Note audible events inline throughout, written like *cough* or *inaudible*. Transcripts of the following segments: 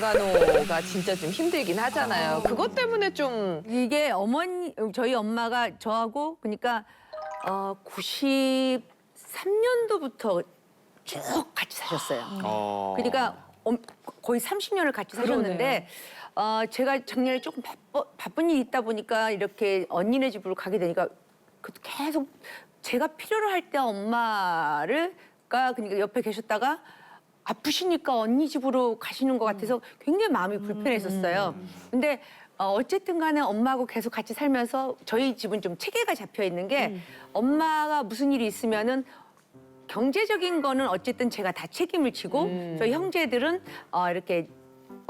정간호가 진짜 좀 힘들긴 하잖아요. 그것 때문에 좀 이게 어머니 저희 엄마가 저하고 그러니까 어 93년도부터 쭉 같이 사셨어요. 어. 그러니까 엄- 거의 30년을 같이 사셨는데 어 제가 작년에 조금 바빠, 바쁜 일이 있다 보니까 이렇게 언니네 집으로 가게 되니까 그 계속 제가 필요로 할 때 엄마를 가 그러니까 옆에 계셨다가 아프시니까 언니 집으로 가시는 것 같아서 굉장히 마음이 불편했었어요. 근데 어, 어쨌든 간에 엄마하고 계속 같이 살면서 저희 집은 좀 체계가 잡혀 있는 게 엄마가 무슨 일이 있으면은 경제적인 거는 어쨌든 제가 다 책임을 지고 저희 형제들은 어, 이렇게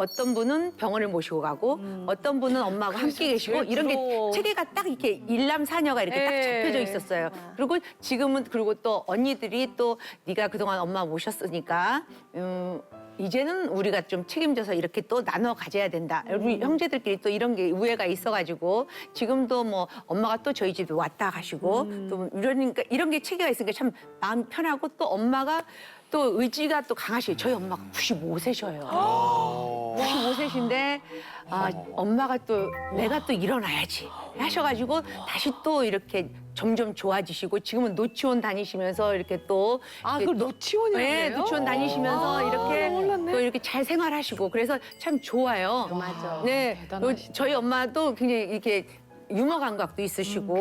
어떤 분은 병원을 모시고 가고 어떤 분은 엄마하고 함께 계시고 이런 게 부러워. 체계가 딱 이렇게 일남 사녀가 이렇게 딱 예. 잡혀져 있었어요. 그리고 지금은 그리고 또 언니들이 또 네가 그동안 엄마 모셨으니까 음, 이제는 우리가 좀 책임져서 이렇게 또 나눠 가져야 된다. 우리 형제들끼리 또 이런 게 우애가 있어가지고 지금도 뭐 엄마가 또 저희 집에 왔다 가시고 또 이러니까 이런 게 체계가 있으니까 참 마음 편하고 또 엄마가 또 의지가 또 강하시고 저희 엄마가 95세셔요. 95세신데 아, 엄마가 또 내가 또 일어나야지 하셔가지고 다시 또 이렇게 점점 좋아지시고 지금은 노치원 다니시면서 이렇게 또 아 이렇게 그걸 노치원이라고 네, 해요? 노치원 다니시면서 아, 이렇게 몰랐네. 또 이렇게 잘 생활하시고 그래서 참 좋아요. 맞아. 네, 대단하시다. 또 저희 엄마도 굉장히 이렇게 유머 감각도 있으시고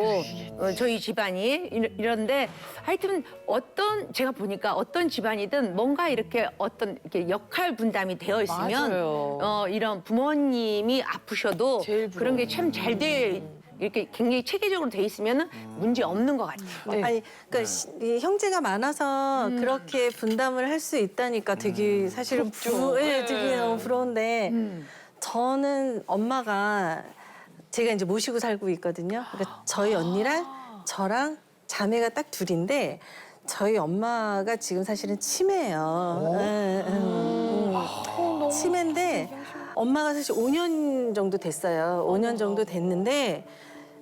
어, 저희 집안이 이- 이런데 하여튼 어떤 제가 보니까 어떤 집안이든 뭔가 이렇게 어떤 이렇게 역할 분담이 되어 있으면 맞아요. 어, 이런 부모님이 아프셔도 제일 그런 게 참 잘 돼 이렇게 굉장히 체계적으로 돼 있으면 문제 없는 것 같아요. 네. 아니, 그러니까 시- 이 형제가 많아서 그렇게 분담을 할 수 있다니까 되게 사실은 부, 예, 되게 너무 부러운데 저는 엄마가 제가 이제 모시고 살고 있거든요. 그러니까 저희 언니랑 저랑 자매가 딱 둘인데 저희 엄마가 지금 사실은 치매예요. 예, 예, 음. 치매인데 엄마가 사실 5년 정도 됐어요. 5년 정도 됐는데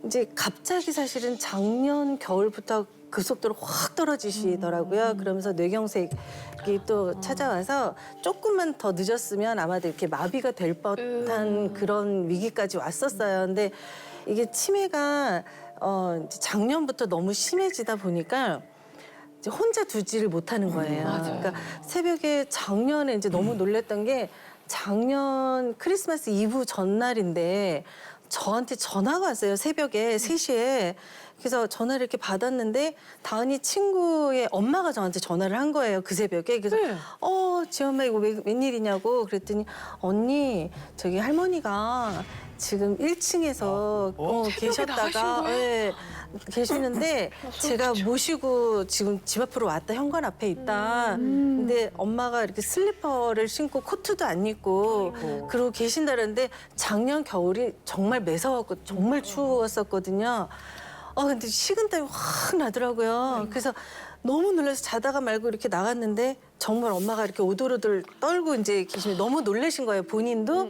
이제 갑자기 사실은 작년 겨울부터 급속도로 확 떨어지시더라고요. 그러면서 뇌경색이 또 찾아와서 조금만 더 늦었으면 아마도 이렇게 마비가 될 뻔한 그런 위기까지 왔었어요. 근데 이게 치매가 어 이제 작년부터 너무 심해지다 보니까 이제 혼자 두지를 못하는 거예요. 그러니까 새벽에 작년에 이제 너무 놀랬던 게 작년 크리스마스 이브 전날인데 저한테 전화가 왔어요. 새벽에 3시에. 그래서 전화를 이렇게 받았는데 다은이 친구의 엄마가 저한테 전화를 한 거예요. 그 새벽에. 그래서 네. 어, 지엄마 이거 왜, 웬일이냐고 그랬더니 언니 저기 할머니가 지금 1층에서 어, 계셨다가 예, 계시는데 제가 모시고 지금 집 앞으로 왔다 현관 앞에 있다. 근데 엄마가 이렇게 슬리퍼를 신고 코트도 안 입고 그러고 계신다는데 작년 겨울이 정말 매서웠고 정말 추웠었거든요. 어 근데 식은땀이 확 나더라고요. 그래서 너무 놀라서 자다가 말고 이렇게 나갔는데 정말 엄마가 이렇게 오돌오돌 떨고 이제 계시면 너무 놀라신 거예요 본인도.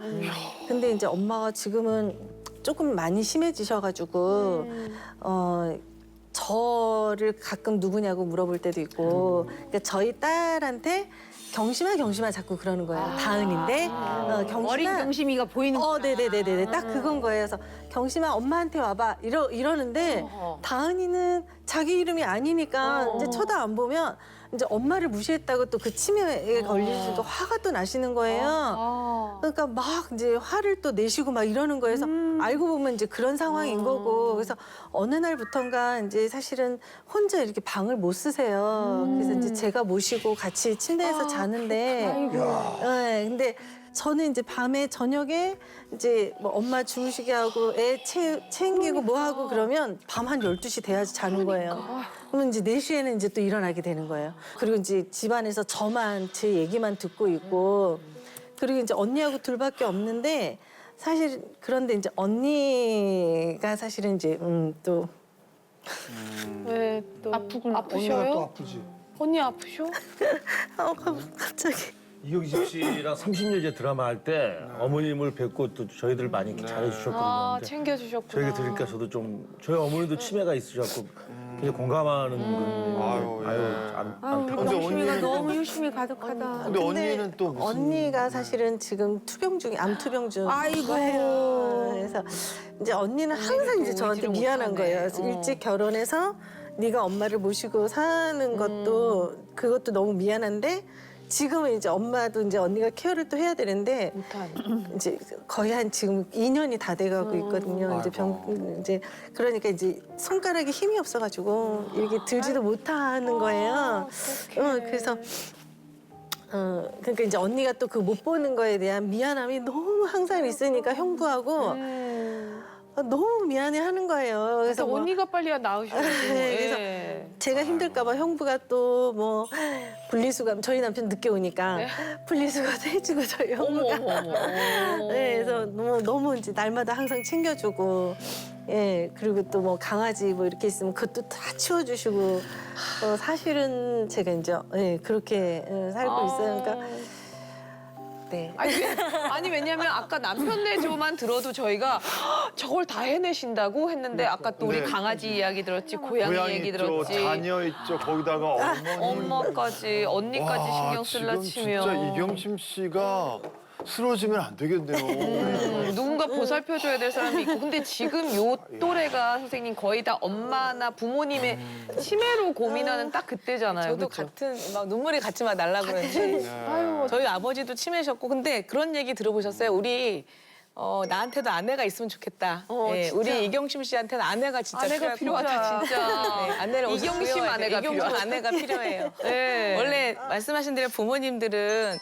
근데 이제 엄마가 지금은 조금 많이 심해지셔가지고 어. 저를 가끔 누구냐고 물어볼 때도 있고, 그러니까 저희 딸한테 경심아 경심아 자꾸 그러는 거예요. 다은인데 어, 경심아 어린 경심이가 보이는 어, 네네네네. 딱 그건 거예요. 그래서 경심아 엄마한테 와봐. 이러 이러는데 어. 다은이는 자기 이름이 아니니까 이제 쳐다 안 보면 이제 엄마를 무시했다고 또 그 치매에 걸리시니까 화가 또 나시는 거예요. 아. 그러니까 막 이제 화를 또 내시고 막 이러는 거예요. 그래서 알고 보면 이제 그런 상황인 거고. 그래서 어느 날부턴가 이제 사실은 혼자 이렇게 방을 못 쓰세요. 그래서 이제 제가 모시고 같이 침대에서 자는데. 네, 근데 저는 이제 밤에 저녁에 이제 뭐 엄마 주무시게 하고 애 채, 챙기고 뭐 하고 그러면 밤 한 12시 돼야지 자는 거예요. 그러면 이제 4시에는 이제 또 일어나게 되는 거예요. 그리고 이제 집안에서 저만 제 얘기만 듣고 있고 그리고 이제 언니하고 둘밖에 없는데 사실 그런데 이제 언니가 사실은 이제 음또 왜 또 아프구나. 아프셔요? 또 아프지. 언니 아프셔? *laughs* 어, 갑자기 이경집 씨랑 30년째 드라마 할 때 어머님을 뵙고 또 저희들 많이 이렇게 잘해주셨거든요. 아 근데 챙겨주셨구나. 저희가 들으니까 저도 좀 저희 어머니도 치매가 있으셨고 굉장히 공감하는 음. 건 아유, 예. 안, 아, 우리 근데 경심이가 언니는- 너무 효심이 가득하다. 근데 언니는 또 무슨 언니가 사실은 지금 투병 중에 암 투병 중 아이고. 거예요. 그래서 이제 언니는 항상 이제 또 저한테 의지를 미안한 못하네. 거예요. 그래서 어. 일찍 결혼해서 네가 엄마를 모시고 사는 것도 음. 그것도 너무 미안한데 지금은 이제 엄마도 이제 언니가 케어를 또 해야 되는데. 이제 거의 한 지금 2년이 다 돼가고 있거든요. 이제 병 이제 그러니까 이제 손가락에 힘이 없어가지고 이렇게 들지도 못하는 거예요. 어, 그래서 어 그러니까 이제 언니가 또 그 못 보는 거에 대한 미안함이 너무 항상 있으니까 형부하고 음. 어, 너무 미안해 하는 거예요. 그래서 그래서 뭐 언니가 빨리 나으셔가지고. *laughs* 네, 그래서 예. 제가 힘들까봐 형부가 또 뭐 분리수거 저희 남편 늦게 오니까 분리수거도 *laughs* 해주고 저희 어머 형부가 어머 어머. *laughs* 네, 그래서 너무 너무 이제 날마다 항상 챙겨주고, 예, 그리고 또 뭐 강아지 뭐 이렇게 있으면 그것도 다 치워주시고, 어, 사실은 제가 이제 예, 그렇게 예, 살고 있어요. 그러니까 네. 아니, 왜- 아니 왜냐면 아까 남편 내조만 들어도 저희가 "헉, 저걸 다 해내신다고 했는데 아까 또 우리 네. 강아지 이야기 들었지 고양이 고양이 얘기 있죠, 들었지 자녀 있죠, 거기다가 어머니. 엄마까지 언니까지 와, 신경 쓸라 지금 치면 진짜 이경심 씨가 쓰러지면 안 되겠네요. 음, 누군가 보살펴줘야 될 사람이 있고 근데 지금 요 또래가 선생님 거의 다 엄마나 부모님의 치매로 고민하는 딱 그때잖아요. 저도 그쵸? 같은 막 눈물이 같이 막 날라 그러는지 저희 아버지도 치매셨고 근데 그런 얘기 들어보셨어요? 우리 어, 나한테도 아내가 있으면 좋겠다. 어, 예. 우리 이경심 씨한테는 아내가 진짜 아내가 필요하다 진짜. 네, 아내를 이경심 구해와야 아내가. 이경심 필요하다. 아내가 필요해요. 네. 원래 말씀하신 대로 부모님들은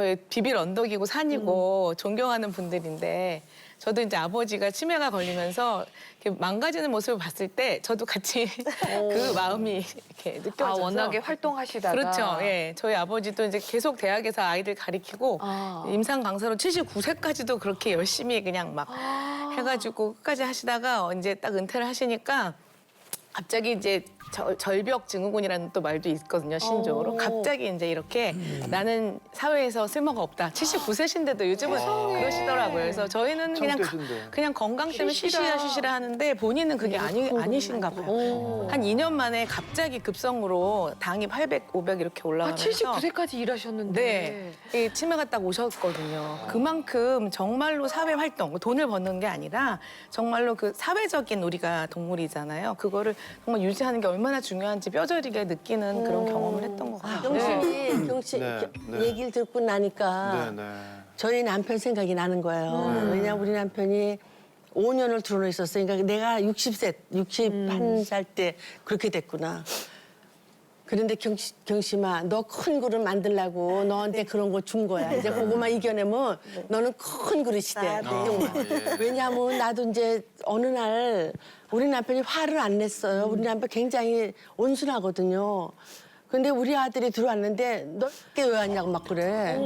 저희 비빌 언덕이고 산이고 존경하는 분들인데 저도 이제 아버지가 치매가 걸리면서 이렇게 망가지는 모습을 봤을 때 저도 같이 *laughs* 그 마음이 이렇게 아 느껴져서 워낙에 활동하시다가 그렇죠. 예. 저희 아버지도 이제 계속 대학에서 아이들 가리키고 아. 임상 강사로 79세까지도 그렇게 열심히 그냥 막 아. 해가지고 끝까지 하시다가 이제 딱 은퇴를 하시니까 갑자기 이제 절, 절벽 증후군이라는 또 말도 있거든요 신조어로. 어. 갑자기 이제 이렇게 나는 사회에서 쓸모가 없다. 79세신데도 요즘은 그러시더라고요. 그래서 저희는 그냥 가-. 그냥 건강 때문에 쉬시라. 쉬시라 하는데 본인은 그게 아니, 아니신가 봐요. 한 2년 만에 갑자기 급성으로 당이 800, 500 이렇게 아 올라가면서 79세까지 일하셨는데. 네, 이 치매가 딱 오셨거든요. 그만큼 정말로 사회 활동, 돈을 버는 게 아니라 정말로 그 사회적인 우리가 동물이잖아요. 그거를 정말 유지하는 게 얼마나 중요한지 뼈저리게 느끼는 그런 경험을 했던 것 같아요. 경씨 네, 겨- 네. 얘기를 듣고 나니까 네, 네. 저희 남편 생각이 나는 거예요. 왜냐면 우리 남편이 5년을 들어놓 있었어요. 그러니까 내가 60세, 61살 때 그렇게 됐구나. 그런데 경시, 경심아, 너 큰 그릇 만들라고 너한테 그런 거 준 거야. 이제 그거만 이겨내면 너는 큰 그릇이 돼. 정말. 왜냐하면 나도 이제 어느 날 우리 남편이 화를 안 냈어요. 우리 남편 굉장히 온순하거든요. 근데 우리 아들이 들어왔는데 너게 왜 왔냐고 막 그래.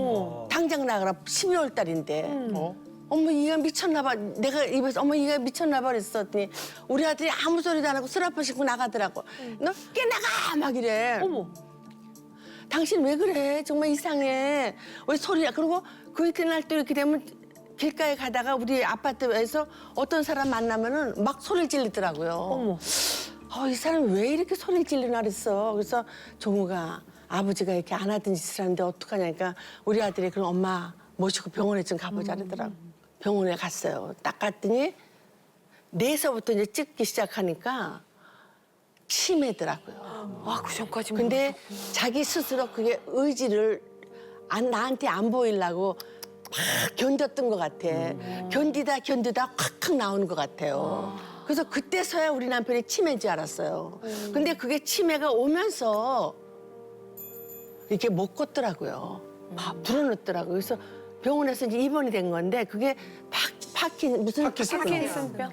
당장 나가라. 12월 달인데. 어? 어머 얘가 미쳤나 봐. 내가 입에서 어머 얘가 미쳤나 봐 그랬더니 우리 아들이 아무 소리도 안 하고 슬라퍼 신고 나가더라고. 너깨 나가 막 이래. 어머. 당신 왜 그래? 정말 이상해. 왜 소리야? 그리고 그 이튿날 또 이렇게 되면 길가에 가다가 우리 아파트에서 어떤 사람 만나면은 막 소리를 지르더라고요. 어머. 어, 이 사람 왜 이렇게 소리를 지르나 그랬어. 그래서 종우가 아버지가 이렇게 안 하던 짓을 하는데 어떡하냐니까 우리 아들이 그럼 엄마 모시고 병원에 좀 가보자 그러더라고. 병원에 갔어요. 딱 갔더니 뇌에서부터 이제 찍기 시작하니까 치매더라고요. 아 그 전까지 근데 자기 스스로 그게 의지를 안, 나한테 안 보이려고 막 견뎠던 것 같아. 견디다 견디다 확확 나오는 것 같아요. 그래서 그때서야 우리 남편이 치매인 줄 알았어요. 근데 그게 치매가 오면서 이렇게 못 걷더라고요. 막 불어넣더라고요. 그래서 병원에서 이제 입원이 된 건데 그게 파, 파킨 무슨 파킨슨병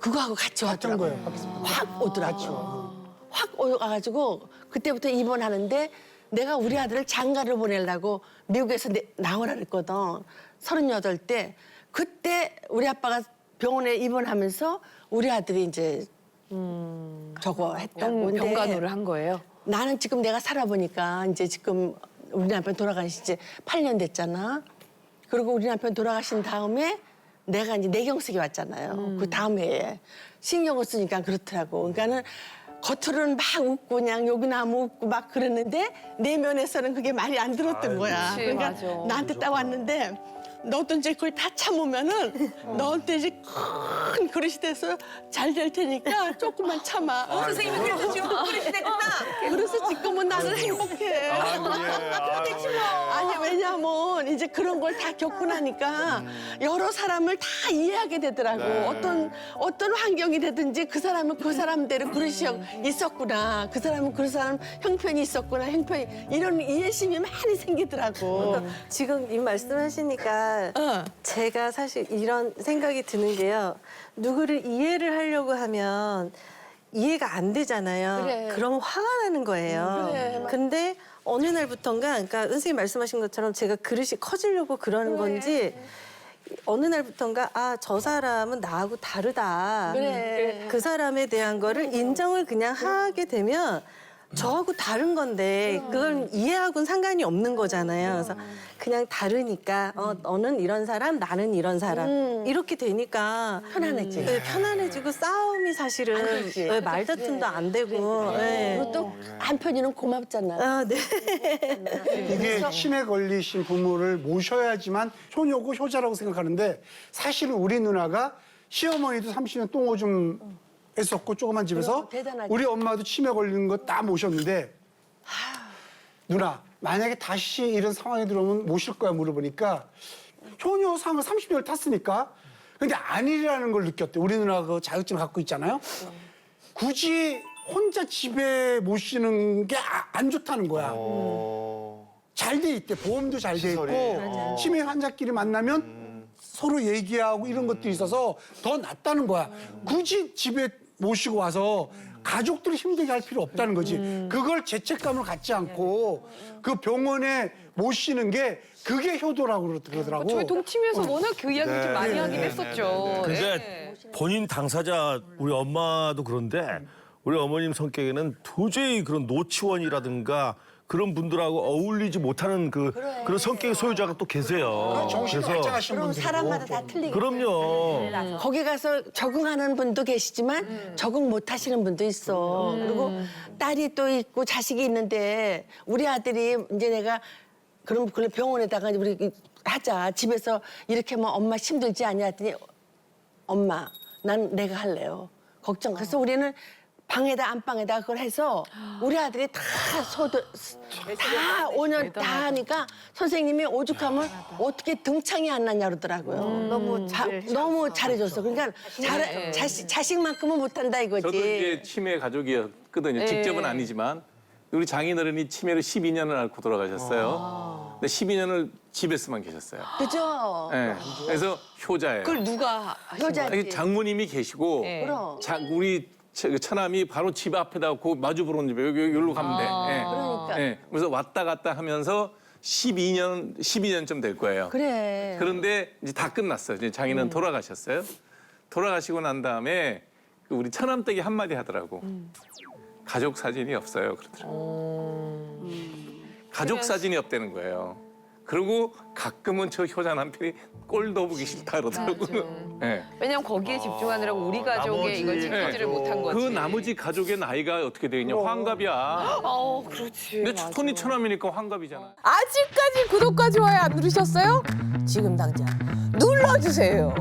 그거하고 같이 왔던 거예요. 확 오더라고요. 확 와가지고 그때부터 입원하는데 내가 우리 아들을 장가를 보내려고 미국에서 내- 나오라 그랬거든. 서른여덟 때 그때 우리 아빠가 병원에 입원하면서 우리 아들이 이제 저거 했다고. 근데 병간호를 한 거예요. 나는 지금 내가 살아보니까 이제 지금 우리 남편 돌아가신 지 8년 됐잖아. 그리고 우리 남편 돌아가신 다음에 내가 이제 내경색이 왔잖아요. 그 다음 해에 신경을 쓰니까 그렇더라고. 그러니까는 겉으로는 막 웃고 그냥 욕이나 웃고 막 그랬는데 내면에서는 그게 말이 안 들었던 거야. 그러니까 맞아. 나한테 딱 왔는데 너도 이제 그걸 다 참으면은 너한테 이제 큰 그릇이 돼서 잘 될 테니까 조금만 참아. 어? 선생님이 그래서 지금 그릇이 됐구나. 그래서 지금은 나는 행복해. 아니 왜냐면 이제 그런 걸 다 겪고 나니까 여러 사람을 다 이해하게 되더라고. 어떤 어떤 환경이 되든지 그 사람은 그 사람대로 그릇이 있었구나. 그 사람은 그 사람 형편이 있었구나. 형편이 이런 이해심이 많이 생기더라고. 지금 이 말씀하시니까 어. 제가 사실 이런 생각이 드는 게요. 누구를 이해를 하려고 하면 이해가 안 되잖아요. 그래. 그럼 화가 나는 거예요. 그래, 맞- 근데 어느 날부턴가 그러니까 은 선생님 말씀하신 것처럼 제가 그릇이 커지려고 그러는 건지 어느 날부턴가 아 저 사람은 나하고 다르다. 그래. 그 사람에 대한 거를 인정을 그냥 하게 되면 저하고 다른 건데 그걸 이해하고는 상관이 없는 거잖아요. 그래서 그냥 다르니까 어, 너는 이런 사람, 나는 이런 사람 이렇게 되니까 편안해지. 네, 편안해지고 싸움이 사실은 그렇지. 네, 말다툼도 안 되고. 네. 그리고 또 한편이는 고맙잖아. 아, 네. *laughs* 이게 치매 걸리신 부모를 모셔야지만 효녀고 효자라고 생각하는데 사실은 우리 누나가 시어머니도 30년 똥오줌 했었고 조그만 집에서 대단하지. 우리 엄마도 치매 걸리는 거 다 모셨는데 누나 만약에 다시 이런 상황이 들어오면 모실 거야 물어보니까 효녀상을 30년을 탔으니까. 근데 아니라는 걸 느꼈대. 우리 누나가 그 자격증을 갖고 있잖아요. 굳이 혼자 집에 모시는 게 안 좋다는 거야. 잘돼 있대. 보험도 잘돼 있고 시설이. 치매 환자끼리 만나면 서로 얘기하고 이런 것들이 있어서 더 낫다는 거야. 굳이 집에 모시고 와서 가족들을 힘들게 할 필요 없다는 거지. 그걸 죄책감을 갖지 않고 그 병원에 모시는 게 그게 효도라고 그러더라고. 저희 동치미에서 워낙 그 이야기 좀 많이 네, 하긴 네, 했었죠. 근데 예. 본인 당사자 우리 엄마도 그런데 우리 어머님 성격에는 도저히 그런 노치원이라든가 그런 분들하고 어울리지 못하는 그 그런 성격의 소유자가 또 계세요. 정신이 활짝하신 그럼 분들이고. 사람마다 다 틀리게. 그럼요. 거기 가서 적응하는 분도 계시지만 적응 못 하시는 분도 있어. 그리고 딸이 또 있고 자식이 있는데 우리 아들이 이제 내가 그럼 그래 병원에다가 이제 우리 하자. 집에서 이렇게 하면 엄마 힘들지 않냐 했더니 엄마 난 내가 할래요. 걱정. 그래서 우리는 방에다 안방에다 그걸 해서 우리 아들이 다 소도 다 5년 다 하니까 선생님이 오죽하면 어떻게 등창이 안 나냐 그러더라고요. 너무 자, 잘 너무 잘해줬어. 그러니까 잘, 자식, 자식만큼은 못한다 이거지. 저도 이제 치매 가족이었거든요. 직접은 아니지만 우리 장인어른이 치매로 12년을 앓고 돌아가셨어요. 근데 12년을 집에서만 계셨어요. 그죠? 예. 그래서 효자예요. 그걸 누가 효자지. 아니, 장모님이 계시고 네. 그럼. 자, 우리 처- 그 처남이 바로 집 앞에다 그 마주 온 집에 여기 여기로 가면 돼. 예. 그러니까. 예. 그래서 왔다 갔다 하면서 12년 12년쯤 될 거예요. 그래. 그런데 이제 다 끝났어요. 이제 장인은 돌아가셨어요. 돌아가시고 난 다음에 그 우리 처남 댁이 한마디 하더라고. 가족 사진이 없어요. 그러더라고. 가족 사진이 없다는 거예요. 그리고 가끔은 저 효자 남편이 꼴도 보기 싫다 그러더라고요. 예. 왜냐면 거기에 집중하느라고 우리 가족의 나머지 이걸 챙겨주를 못한 거지. 그 나머지 가족의 나이가 어떻게 되겠냐? 환갑이야. *gasps* 어, 그렇지. 근데 맞아. 토니 처남이니까 환갑이잖아. 아직까지 구독과 좋아요 안 누르셨어요? 지금 당장 눌러주세요.